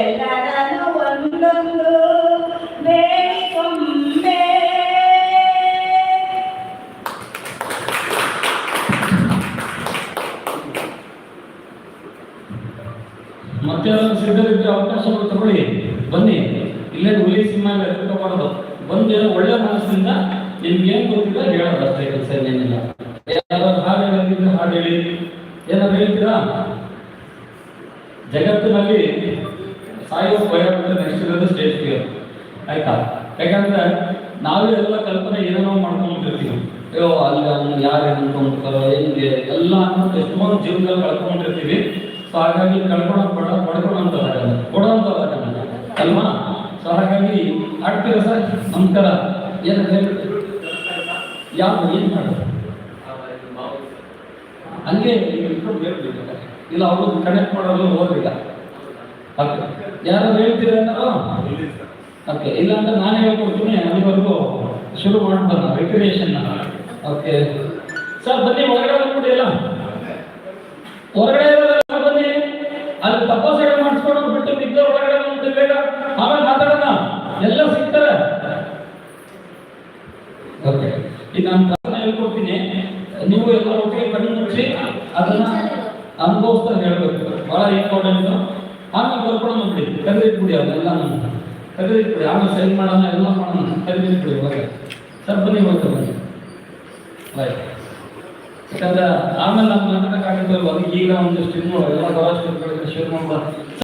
ಎಲ್ಲರನ್ನು ಒಂದೊಂದು ಬೇಡಿಕೊಂಬೆ ಮತ್ತೆ ಅದನ್ನು ಸಿದ್ಧರಿದ್ರೆ ಅವಕಾಶಗಳು ತಗೊಳ್ಳಿ. ಬನ್ನಿ, ಇಲ್ಲೇ ಹುಲಿ ಸಿನಿಮಾ ಮಾಡೋದು ಬಂದು ಒಳ್ಳೆ ಮನಸ್ಸಿಂದ ನಿಮ್ಗೆ ಏನ್ ಗೊತ್ತಿಲ್ಲ, ಹೇಳೋದು ಅಷ್ಟೇ ಕೆಲಸ, ಏನಿಲ್ಲ. ಯಾರಾದ್ರು ಹಾಡು ಹೇಳಿದ್ರೆ ಹಾಡು ಹೇಳಿ. ಏನಾದ್ರು ಹೇಳ್ತೀರಾ? ಜಗತ್ತಿನಲ್ಲಿ ಸಾಯೋ ಭಯ ಬಿಟ್ಟು ನೆಕ್ಸ್ಟ್ ಇರೋದು ಸ್ಟೇಜ್ ಫಿಯರ್ ಆಯ್ತಾ? ಯಾಕಂದ್ರೆ ನಾವೇ ಎಲ್ಲ ಕಲ್ಪನೆ ಏನೇನೋ ಮಾಡ್ಕೊಂಡಿರ್ತೀವಿ. ಅಯ್ಯೋ ಅಲ್ಲಿ ಅವನು ಯಾರು ಅನ್ಕೊಂಡ್ತಾರೋ ಹೆಂಗೆ, ಎಲ್ಲ ಅನ್ಕೊಂಡು ಎಷ್ಟೊಂದು ಜೀವನದಲ್ಲಿ ಕಳ್ಕೊಂಡಿರ್ತೀವಿ. ಸೊ ಹಾಗಾಗಿ ಕಳ್ಕೊಳಕ್ ಬಡ ಪಡ್ಕೊಳಂತ ಕೊಡೋಂತ ಅಲ್ವಾ? ಸೊ ಹಾಗಾಗಿ ಆಡ್ತೀರ ಸರ್? ನಮಸ್ಕಾರ ಏನು ಯಾರು, ಏನು ಮಾಡೋದು ಹಂಗೆ ಇಲ್ಲ, ಅವರು ಕನೆಕ್ಟ್ ಮಾಡೋದು ಹೋಗಿಲ್ಲ ಓಕೆ. ಯಾರು ಹೇಳ್ತೀರ ಓಕೆ ಇಲ್ಲ ಅಂತ ನಾನು ಹೇಳ್ಕೊಡ್ತೀನಿ ಅಲ್ಲಿವರೆಗೂ ಶುರು ಮಾಡ್ತಾನ ರೆಕ್ರಿಯೇಷನ್ ಓಕೆ ಸರ್ ಬನ್ನಿ ಹೊರಗಡೆ ಬಂದ್ಬಿಡಿ ಎಲ್ಲ. ಹೊರಗಡೆ ಬನ್ನಿ. ಅಲ್ಲಿ ತಪಾಸಣೆ ಮಾಡಿಸ್ಕೊಂಡು ಬಿಟ್ಟು ಬಿದ್ದ ಹೊರಗಡೆ ಬಂದ್ಬಿಟ್ಟು ಬೇಗ ಆಮೇಲೆ ಮಾತಾಡೋಣ. ಎಲ್ಲ ಸಿಗ್ತಾರೆ. ಓಕೆ ಈಗ ನಾನು ಕಾರಣ ಹೇಳ್ಕೊಡ್ತೀನಿ. ನೀವು ಎಲ್ಲ ಒಟ್ಟಿಗೆ ಕಣ್ಣು ಮುಚ್ಚಿ ಅದನ್ನ ಅನುಭವಿಸ್ತಾ ಹೇಳ್ಬೇಕು. ಬಹಳ ಇಂಪಾರ್ಟೆಂಟ್ ಆಮೇಲೆ ಕರ್ಕೊಂಡು ಬಿಡಿ. ಕರೆದಿಟ್ಬಿಡಿ ಅದನ್ನೆಲ್ಲ ಕರೆದಿಟ್ಬಿಡಿ ಆಮೇಲೆ ಸೈನ್ ಮಾಡೋಣ, ಎಲ್ಲ ಮಾಡೋಣ. ಕರೆದಿಟ್ಬಿಡಿ ಇವಾಗ ಸರ್, ಬನ್ನಿ ಹೋಗ್ತಾ ಬನ್ನಿ. ಆಯ್ತು. ಆಮೇಲೆ ನಮ್ಮ ನಾಟಕ ಅದಕ್ಕೆ ಈಗ ಒಂದು ಇನ್ನೂ ಎಲ್ಲ ಬರೋಷ್ಟು ಶೇರ್ ಮಾಡ್ಬೋದು